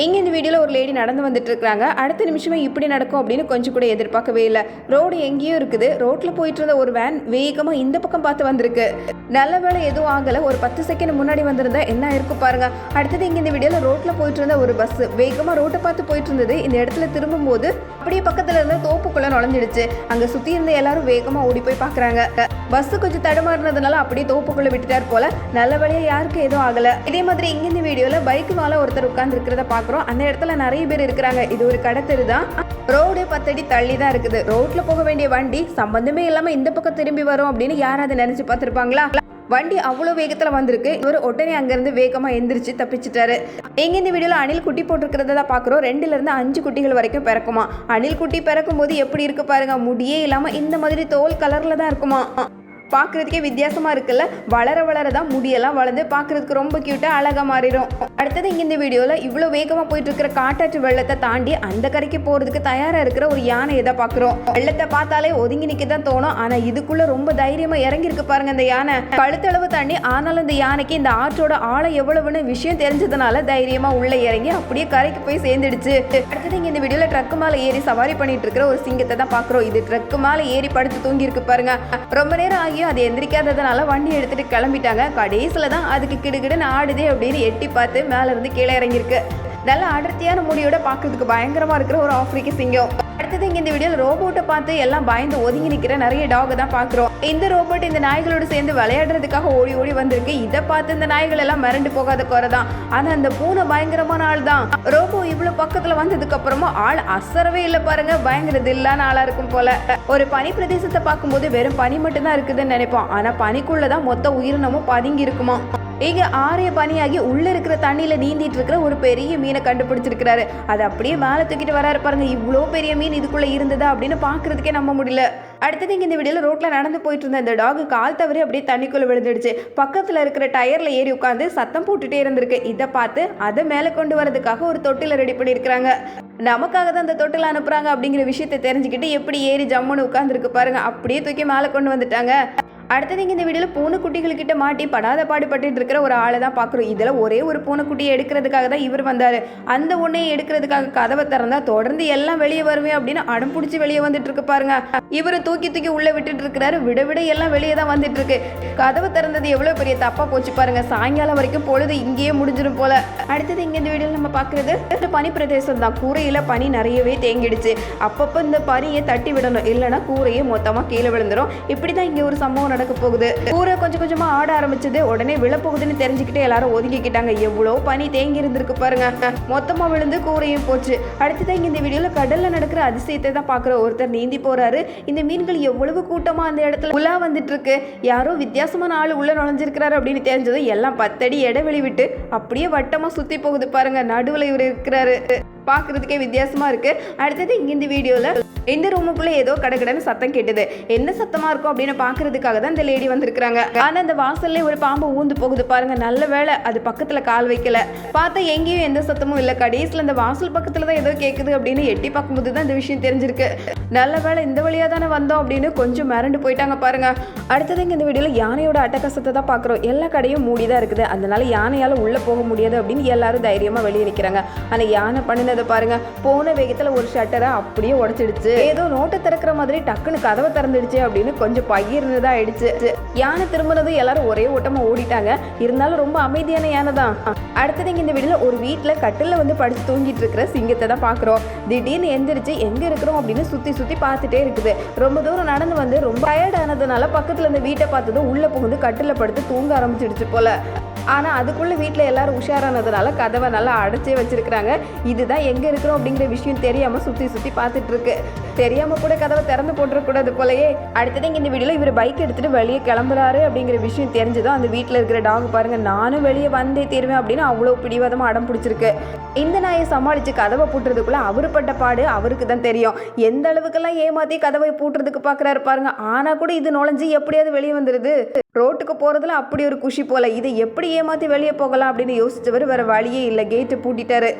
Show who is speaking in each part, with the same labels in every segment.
Speaker 1: இங்கே இந்த வீடியோவில் ஒரு லேடி நடந்து வந்துட்டு இருக்கிறாங்க அடுத்த நிமிஷமே இப்படி நடக்கும் அப்படின்னு கொஞ்சம் கூட எதிர்பார்க்கவே இல்லை. ரோடு எங்கேயோ இருக்குது. ரோட்டில் போயிட்டு இருந்த ஒரு வேன் வேகமாக இந்த பக்கம் பார்த்து வந்திருக்கு. நல்ல வேலை எதுவும் ஆகலை. ஒரு பத்து செகண்ட் முன்னாடி வந்திருந்தா என்ன இருக்கும் பாருங்க. அடுத்தது இங்கே இந்த வீடியோவில் ரோட்டில் போயிட்டு இருந்த ஒரு பஸ் வேகமாக ரோட்டை பார்த்து போயிட்டு இருந்தது இந்த இடத்துல திரும்பும்போது அப்படியே பக்கத்தில் இருந்த தோப்புக்குள்ளே நுழைஞ்சிடுச்சு. அங்கே சுற்றி இருந்த எல்லாரும் வேகமாக ஓடி போய் பார்க்குறாங்க. பஸ் கொஞ்சம் தடுமாறினதுனால அப்படியே தோப்புக்குள்ளே விட்டுட்டார் போல. நல்ல வழியாக யாருக்கும் எதுவும் ஆகலை. இதே மாதிரி இங்கே இந்த வீடியோவில் பைக்கு மேலே ஒருத்தர் உட்காந்துருக்கிறத பார்க்க பார்க்குறோம். அந்த இடத்துல நிறைய பேர் இருக்கிறாங்க. இது ஒரு கடத்தெரு தான். ரோடு பத்தடி தள்ளி தான் இருக்குது. ரோட்டில் போக வேண்டிய வண்டி சம்பந்தமே இல்லாமல் இந்த பக்கம் திரும்பி வரும் அப்படின்னு யாராவது நினச்சி பார்த்துருப்பாங்களா? வண்டி அவ்வளோ வேகத்தில் வந்திருக்கு. இவர் உடனே அங்கேருந்து வேகமாக எந்திரிச்சு தப்பிச்சிட்டாரு. எங்கே இந்த வீடியோவில் அணில் குட்டி போட்டிருக்கிறத தான் பார்க்குறோம். ரெண்டுலேருந்து அஞ்சு குட்டிகள் வரைக்கும் பிறக்குமா? அணில் குட்டி பிறக்கும் போது எப்படி இருக்கு பாருங்க. முடியே இல்லாமல் இந்த மாதிரி தோல் கலரில் தான் இருக்குமா? பார்க்குறதுக்கே வித்தியாசமாக இருக்குல்ல? வளர வளர தான் முடியெல்லாம் வளர்ந்து பார்க்குறதுக்கு ரொம்ப க்யூட்டாக அழகாக மாறிடும். அடுத்தது இங்கே இந்த வீடியோவில் இவ்வளோ வேகமாக போயிட்டு இருக்கிற காட்டாற்று வெள்ளத்தை தாண்டி அந்த கரைக்கு போகிறதுக்கு தயாராக இருக்கிற ஒரு யானையை தான் பார்க்குறோம். வெள்ளத்தை பார்த்தாலே ஒதுங்கி நிற்க தான் தோணும். ஆனால் இதுக்குள்ளே ரொம்ப தைரியமாக இறங்கியிருக்கு பாருங்க இந்த யானை. கழுத்தளவு தண்ணி ஆனாலும் இந்த யானைக்கு இந்த ஆற்றோட ஆழம் எவ்வளவுன்னு விஷயம் தெரிஞ்சதுனால தைரியமாக உள்ளே இறங்கி அப்படியே கரைக்கு போய் சேர்ந்துடுச்சு. அடுத்தது இங்கே இந்த வீடியோவில் ட்ரக்கு மேலே ஏறி சவாரி பண்ணிட்டு இருக்கிற ஒரு சிங்கத்தை தான் பார்க்குறோம். இது ட்ரக்கு மேலே ஏறி படுத்து தூங்கி இருக்கு பாருங்க. ரொம்ப நேரம் ஆகியும் அது எந்திரிக்காததுனால வண்டி எடுத்துட்டு கிளம்பிட்டாங்க. கடைசியில் தான் அதுக்கு கிடுகிடுன்னு ஆடுதே அப்படின்னு எட்டி பார்த்து மேலேருந்து கீழே இறங்கியிருக்கு. நல்ல அடர்த்தியான முடியோட பார்க்கறதுக்கு பயங்கரமாக இருக்கிற ஒரு ஆஃப்ரிக்க சிங்கம். அடுத்தது இங்கே இந்த வீடியோவில் ரோபோட்டை பார்த்து எல்லாம் பயந்து ஒதுங்கி நிற்கிற நிறைய டாக் தான் பார்க்குறோம். இந்த ரோபோட் இந்த நாய்களோடு சேர்ந்து விளையாடுறதுக்காக ஓடி ஓடி வந்திருக்கு. இதை பார்த்து இந்த நாய்கள் எல்லாம் மிரண்டு போகாத குறை தான். ஆனால் அந்த பூனை பயங்கரமான ஆள் தான். ரோபோ இவ்வளோ பக்கத்தில் வந்ததுக்கு அப்புறமா ஆள் அசரவே இல்லை பாருங்க. பயங்கர தில்லான ஆளாக இருக்கும் போல. ஒரு பனி பிரதேசத்தை பார்க்கும்போது வெறும் பனி மட்டும்தான் இருக்குதுன்னு நினைப்போம். ஆனால் பனிக்குள்ளே தான் மொத்த உயிரினமும் பதுங்கி இருக்குமா இங்கே ஆரிய பனியாகி உள்ளே இருக்கிற தண்ணியில் நீந்திட்டு இருக்கிற ஒரு பெரிய மீனை கண்டுபிடிச்சிருக்கிறாரு. அதை அப்படியே மேலே தூக்கிட்டு வராரு பாருங்க. இவ்வளோ பெரிய மீன் இதுக்குள்ளே இருந்ததா அப்படின்னு பார்க்குறதுக்கே நம்ப முடியல. அடுத்தது இங்கே இந்த வீடியோவில் ரோட்டில் நடந்து போயிட்டு இருந்த இந்த டாக் கால் தவறி அப்படியே தண்ணிக்குள்ளே விழுந்துடுச்சு. பக்கத்தில் இருக்கிற டயரில் ஏறி உட்காந்து சத்தம் போட்டுட்டே இருந்திருக்கு. இதை பார்த்து அதை மேலே கொண்டு வரதுக்காக ஒரு தொட்டில ரெடி பண்ணியிருக்கிறாங்க. நமக்காக தான் அந்த தொட்டில் அனுப்புகிறாங்க அப்படிங்கிற விஷயத்தை தெரிஞ்சுக்கிட்டு எப்படி ஏறி ஜம்முன்னு உட்காந்துருக்கு பாருங்க. அப்படியே தூக்கி மேலே கொண்டு வந்துட்டாங்க. அடுத்தது இங்கே இந்த வீடியோவில் பூனைக்குட்டிகள்கிட்ட மாட்டி படாத பாடுபட்டு இருக்கிற ஒரு ஆளை தான் பார்க்குறோம் இதில் ஒரே ஒரு பூனைக்குட்டியை எடுக்கிறதுக்காக தான் இவர் வந்தார். அந்த ஒன்றையை எடுக்கிறதுக்காக கதவை திறந்தால் தொடர்ந்து எல்லாம் வெளியே வருவேன் அப்படின்னு அடம் பிடிச்சி வெளியே வந்துட்டு இருக்கு பாருங்க. இவர் தூக்கி தூக்கி உள்ளே விட்டுட்டு இருக்கிறாரு. விட விட எல்லாம் வெளியே தான் வந்துட்டு இருக்கு. கதவு திறந்தது எவ்வளோ பெரிய தப்பாக போச்சு பாருங்க. சாயங்காலம் வரைக்கும் பொழுது இங்கேயே முடிஞ்சிடும் போல. அடுத்தது இங்கே இந்த வீடியோவில் நம்ம பார்க்குறது பனி பிரதேசம் தான். கூரையில் பனி நிறையவே தேங்கிடுச்சு. அப்பப்போ இந்த பனியை தட்டி விடணும். இல்லைன்னா கூரையே மொத்தமாக கீழே விழுந்துடும் இப்படி தான் இங்கே ஒரு சம்பவம் நடக்க போகுது. கூரை கொஞ்சம் கொஞ்சமா ஆட ஆரம்பிச்சது. உடனே விழப்போகுதுன்னு தெரிஞ்சுக்கிட்டு எல்லாரும் ஒதுங்கிக்கிட்டாங்க. எவ்வளோ பனி தேங்கி இருந்திருக்கு பாருங்க. மொத்தமா விழுந்து கூரையும் போச்சு. அடுத்ததான் இங்க இந்த வீடியோல கடல்ல நடக்கிற அதிசயத்தை தான் பாக்குற ஒருத்தர் நீந்தி போறாரு. இந்த மீன்கள் எவ்வளவு கூட்டமா அந்த இடத்துல உலா வந்துட்டு இருக்கு யாரோ வித்தியாசமான ஆள் உள்ள நுழைஞ்சிருக்கிறாரு அப்படின்னு தெரிஞ்சதும் எல்லாம் பத்தடி இடைவெளி விட்டு அப்படியே வட்டமா சுத்தி போகுது பாருங்க. நடுவில் இவர் இருக்கிறாரு. பார்க்குறதுக்கே வித்தியாசமாக இருக்குது அடுத்தது இங்கே இந்த வீடியோவில் இந்த ரூமுக்குள்ளே ஏதோ கடகடன்னு சத்தம் கேட்டது. என்ன சத்தமாக இருக்கும் அப்படின்னு பார்க்கறதுக்காக தான் இந்த லேடி வந்திருக்கிறாங்க. ஆனால் அந்த வாசல்ல ஒரு பாம்பு ஊந்து போகுது பாருங்க நல்ல வேளை. அது பக்கத்தில் கால் வைக்கல. பார்த்தா எங்கேயும் எந்த சத்தமும் இல்லை. கடைசியில் அந்த வாசல் பக்கத்தில் தான் ஏதோ கேட்குது அப்படின்னு எட்டி பார்க்கும்போது தான் இந்த விஷயம் தெரிஞ்சிருக்கு. நல்ல வேளை இந்த வழியா தானே வந்தோம் அப்படின்னு கொஞ்சம் மிரண்டு போயிட்டாங்க பாருங்க. அடுத்தது இந்த வீடியோவில் யானையோட அட்டகாசத்தை தான் பார்க்குறோம். எல்லா கடையும் மூடி தான் இருக்குது. அதனால யானையால் உள்ளே போக முடியாது அப்படின்னு எல்லாரும் தைரியமாக வெளியே நிற்கிறாங்க ஆனால் யானை இருந்ததை பாருங்க போன வேகத்துல ஒரு ஷட்டரை அப்படியே உடைச்சிடுச்சு. ஏதோ நோட்டை திறக்கிற மாதிரி டக்குன்னு கதவை திறந்துடுச்சு அப்படின்னு கொஞ்சம் பகிர்னதா ஆயிடுச்சு யானை திரும்பினதும் எல்லாரும் ஒரே ஓட்டமா ஓடிட்டாங்க. இருந்தாலும் ரொம்ப அமைதியான யானை தான். அடுத்தது இங்க இந்த வீடியோல ஒரு வீட்டுல கட்டில வந்து படித்து தூங்கிட்டு இருக்கிற சிங்கத்தை தான் பாக்குறோம். திடீர்னு எந்திரிச்சு எங்க இருக்கிறோம் அப்படின்னு சுத்தி சுத்தி பார்த்துட்டே இருக்குது. ரொம்ப தூரம் நடந்து வந்து ரொம்ப டயர்ட் ஆனதுனால பக்கத்துல இந்த வீட்டை பார்த்ததும் உள்ள புகுந்து கட்டில படுத்து தூங்க ஆரம்பிச்சிடுச்சு போல. ஆனால் அதுக்குள்ளே வீட்டில் எல்லாரும் உஷாரானதுனால கதவை நல்லா அடைச்சே வச்சுருக்கிறாங்க. இதுதான் எங்கே இருக்கிறோம் அப்படிங்கிற விஷயம் தெரியாமல் சுற்றி சுற்றி பார்த்துட்ருக்கு. தெரியாமல் கூட கதவை திறந்து போட்டுருக்கூடாது போலயே. அடுத்தது இங்கே இந்த வீடியோவில் இவர் பைக் எடுத்துகிட்டு வெளியே கிளம்புறாரு அப்படிங்கிற விஷயம் தெரிஞ்சதும் அந்த வீட்டில் இருக்கிற டாக் பாருங்கள் நானும் வெளியே வந்தே தீருவேன் அப்படின்னு அவ்வளோ பிடிவாதமாக அடம் பிடிச்சிருக்கு. இந்த நாயை சமாளித்து கதவை பூட்டுறதுக்குள்ளே அவர் பட்ட பாடு அவருக்கு தான் தெரியும். எந்த அளவுக்கெல்லாம் ஏமாற்றி கதவை பூட்டுறதுக்கு பார்க்குறாரு பாருங்க. ஆனால் கூட இது நுழைஞ்சு எப்படியாவது வெளியே வந்துடுது ரோட்டுக்கு போகிறதுல அப்படி ஒரு குஷி போல. இதை எப்படி ஏமாற்றி வெளியே போகலாம் அப்படின்னு யோசித்தவர் வேறு வழியே இல்லை. கேட்டு பூட்டிட்டாரு.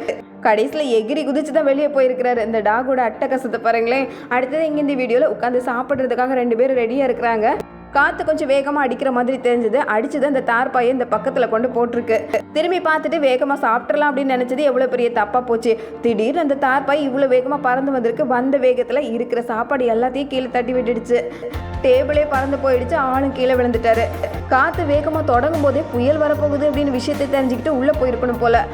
Speaker 1: கடைசியில் எகிரி குதிச்சு தான் வெளியே போயிருக்கிறாரு. இந்த டாகோட அட்டகசத்தை பாருங்களேன். அடுத்தது இங்கே இந்த வீடியோவில் உட்காந்து சாப்பிட்றதுக்காக ரெண்டு பேரும் ரெடியாக இருக்கிறாங்க. காற்று கொஞ்சம் வேகமாக அடிக்கிற மாதிரி தெரிஞ்சது. அடிச்சது அந்த தார்பாயை இந்த பக்கத்தில் கொண்டு போட்டிருக்கு. திரும்பி பார்த்துட்டு வேகமாக சாப்பிட்றலாம் அப்படின்னு நினச்சது எவ்வளோ பெரிய தப்பாக போச்சு. திடீர்னு அந்த தார்பாய் இவ்வளோ வேகமாக பறந்து வந்திருக்கு. வந்த வேகத்தில் இருக்கிற சாப்பாடு எல்லாத்தையும் கீழே தட்டி விட்டுடுச்சு. டேபிளே பறந்து போயிடுச்சு. ஆளும் கீழே விழுந்துட்டாரு. காற்று வேகமாக தொடங்கும் போதே புயல் வரப்போகுது அப்படின்னு விஷயத்தை தெரிஞ்சுக்கிட்டு உள்ளே போயிருக்கணும் போல.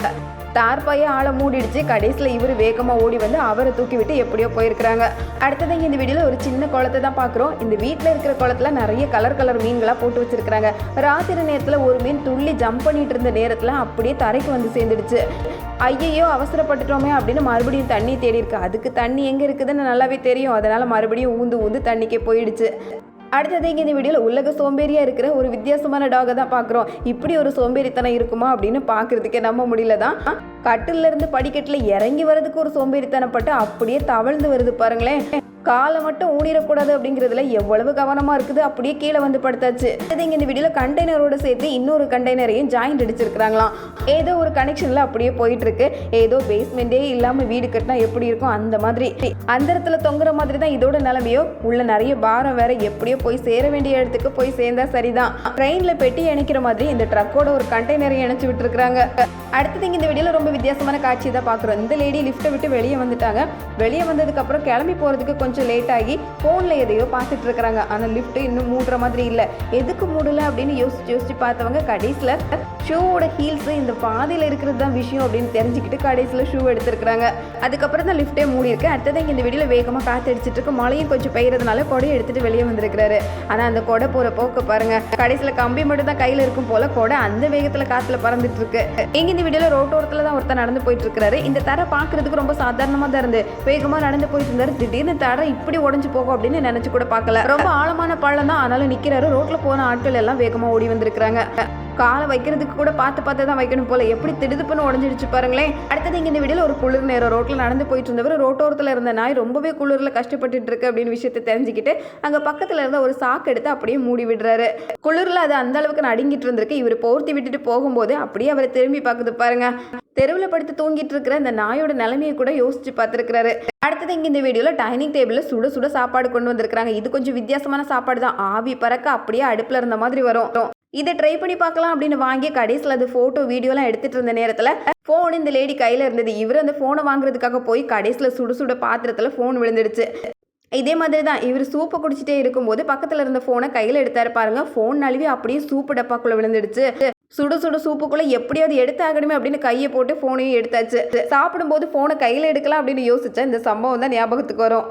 Speaker 1: தார்பாயை ஆளை மூடிடுச்சு. கடைசியில் இவர் வேகமாக ஓடி வந்து அவரை தூக்கி விட்டு எப்படியோ போயிருக்கிறாங்க. அடுத்தது இந்த வீடியோவில் ஒரு சின்ன குளத்தை தான் பார்க்குறோம். இந்த வீட்டில் இருக்கிற குளத்துல நிறைய கலர் கலர் மீன்களாக போட்டு வச்சிருக்கிறாங்க. ராத்திரி நேரத்தில் ஒரு மீன் துள்ளி ஜம்ப் பண்ணிட்டு இருந்த நேரத்தில் அப்படியே தரைக்கு வந்து சேர்ந்துடுச்சு. ஐயையோ அவசரப்பட்டுட்டோமே அப்படின்னு மறுபடியும் தண்ணி தேடி இருக்கு அதுக்கு தண்ணி எங்கே இருக்குதுன்னு நல்லாவே தெரியும். அதனால் மறுபடியும் ஊந்து ஊந்து தண்ணிக்கே போயிடுச்சு. அடுத்தது இங்கே இந்த வீடியோவில் உலக சோம்பேறியாக இருக்கிற ஒரு வித்தியாசமான டாகை தான் பார்க்குறோம். இப்படி ஒரு சோம்பேறித்தனம் இருக்குமா அப்படின்னு பார்க்குறதுக்கே நம்ப முடியல தான். கட்டிலிருந்து படிக்கட்டில் இறங்கி வரதுக்கு ஒரு சோம்பேறித்தனப்பட்டு அப்படியே தவழ்ந்து வருது பாருங்களேன். காலை மட்டும் ஊனிடக்கூடாது அப்படிங்கிறதுல எவ்வளவு கவனமாக இருக்குது? அப்படியே கீழே வந்து படுத்தாச்சு. அது இங்கே இந்த வீடியோவில் கண்டெய்னரோட சேர்த்து இன்னொரு கண்டெய்னரையும் ஜாயிண்ட் அடிச்சிருக்கிறாங்களாம். ஏதோ ஒரு கனெக்ஷனில் அப்படியே போயிட்டுருக்கு. ஏதோ பேஸ்மெண்ட்டே இல்லாமல் வீடு கட்டினா எப்படி இருக்கும்? அந்த மாதிரி. அந்த இடத்துல தொங்குற மாதிரி தான் இதோட நிலமையோ? உள்ள நிறைய பாரம் வேற எப்படியோ போய் சேர வேண்டிய இடத்துக்கு போய் சேர்ந்தா சரிதான். ட்ரெயினில் பெட்டி இணைக்கிற மாதிரி இந்த ட்ரக்கோட ஒரு கண்டெய்னரை இணைச்சி விட்டுருக்குறாங்க. அடுத்தது இங்கே இந்த வீடியோவில் ரொம்ப வித்தியாசமான காட்சி தான் பார்க்குறோம். இந்த லேடி லிஃப்ட்டை விட்டு வெளியே வந்துட்டாங்க. வெளியே வந்ததுக்கப்புறம் கிளம்பி போகிறதுக்கு கொஞ்சம் லேட் ஆகி ஃபோனில் எதையோ பார்த்துட்டு இருக்கிறாங்க. ஆனால் லிஃப்ட்டு இன்னும் மூடுற மாதிரி இல்லை. எதுக்கு மூடல அப்படின்னு யோசிச்சு யோசிச்சு பார்த்தவங்க கடைசியில் ஷூவோட ஹீல்ஸு இந்த பாதையில் இருக்கிறது தான் விஷயம் அப்படின்னு தெரிஞ்சுக்கிட்டு கடைசியில் ஷூ எடுத்துருக்குறாங்க. அதுக்கப்புறம் தான் லிஃப்ட்டே மூடி இருக்கு அடுத்தது இங்கே இந்த வீடியோவில் வேகமாக காற்று அடிச்சிட்டு இருக்கு. மழையும் கொஞ்சம் பெய்யறதுனால கொடையை எடுத்துட்டு வெளியே வந்திருக்கிறாரு. ஆனால் அந்த கொடை போகிற போக்க பாருங்கள் கடைசியில் கம்பி மட்டும் தான் கையில் இருக்கும் போல கொடை அந்த வேகத்தில் காற்றுல பறந்துட்டு இருக்கு. எங்கே இந்த வீடியோவில் ரோட்டோரத்தில் தான் ஒருத்தர் நடந்து போயிட்டு இருக்காரு இந்த தரை பார்க்குறதுக்கு ரொம்ப சாதாரணமாக தான் இருந்து. வேகமாக நடந்து போயிட்டு இருந்தார் திடீர்னு தரை இப்படி உடஞ்சு போகும் அப்படின்னு நினச்சி கூட பார்க்கல. ரொம்ப ஆழமான பள்ளம் தான் ஆனாலும் நிற்கிறாரு ரோட்டில் போன ஆட்கள் எல்லாம் வேகமாக ஓடி வந்திருக்கிறாங்க. காலை வைக்கிறதுக்கு கூட பார்த்து பார்த்து தான் வைக்கணும் போல. எப்படி திடுதுப்புன்னு உடஞ்சிடுச்சு பாருங்களேன். அடுத்தது இங்கே இந்த வீடியோவில் ஒரு குளிர் நேரம் ரோட்டில் நடந்து போயிட்டு இருந்தவர் ரோட்டோரத்தில் இருந்த நாய் ரொம்பவே குளிரில் கஷ்டப்பட்டுட்டு இருக்கு அப்படின்னு விஷயத்தை தெரிஞ்சுக்கிட்டு அங்கே பக்கத்தில் இருந்த ஒரு சாக்கு எடுத்து அப்படியே மூடி விடுறாரு. குளிரில் அது அந்த அளவுக்கு நடுங்கிட்டு இருந்திருக்கு. இவர் போர்த்தி விட்டுட்டு போகும்போது அப்படியே அவரை திரும்பி பார்க்குது பாருங்க. தெருவில் படுத்து தூங்கிட்டு இருக்கிற அந்த நாயோட நிலைமையை கூட யோசிச்சு பார்த்துருக்கிறாரு. அடுத்தது இங்கே இந்த வீடியோவில் டைனிங் டேபிளில் சுட சுட சாப்பாடு கொண்டு வந்திருக்கிறாங்க. இது கொஞ்சம் வித்தியாசமான சாப்பாடு தான். ஆவி பறக்க அப்படியே அடுப்பில் இருந்த மாதிரி வரும். இதை ட்ரை பண்ணி பார்க்கலாம் அப்படின்னு வாங்கி கடைசியில் அது ஃபோட்டோ வீடியோலாம் எடுத்துட்டு இருந்த நேரத்தில் ஃபோன் இந்த லேடி கையில் இருந்தது. இவர் அந்த ஃபோனை வாங்குறதுக்காக போய் கடைசியில் சுடு சுட பாத்திரத்தில் ஃபோன் விழுந்துடுச்சு. இதே மாதிரி தான் இவர் சூப்பை குடிச்சிட்டே இருக்கும்போது பக்கத்தில் இருந்த ஃபோனை கையில் எடுத்தாரு பாருங்க. ஃபோன் நழுவி அப்படியே சூப்பு டப்பாக்குள்ளே விழுந்துடுச்சு. சுடு சுடு சூப்புக்குள்ளே எப்படியாவது எடுத்தாகணுமே அப்படின்னு கையை போட்டு ஃபோனையும் எடுத்தாச்சு. சாப்பிடும்போது ஃபோனை கையில் எடுக்கலாம் அப்படின்னு யோசிச்சா இந்த சம்பவம் தான் ஞாபகத்துக்கு வரும்.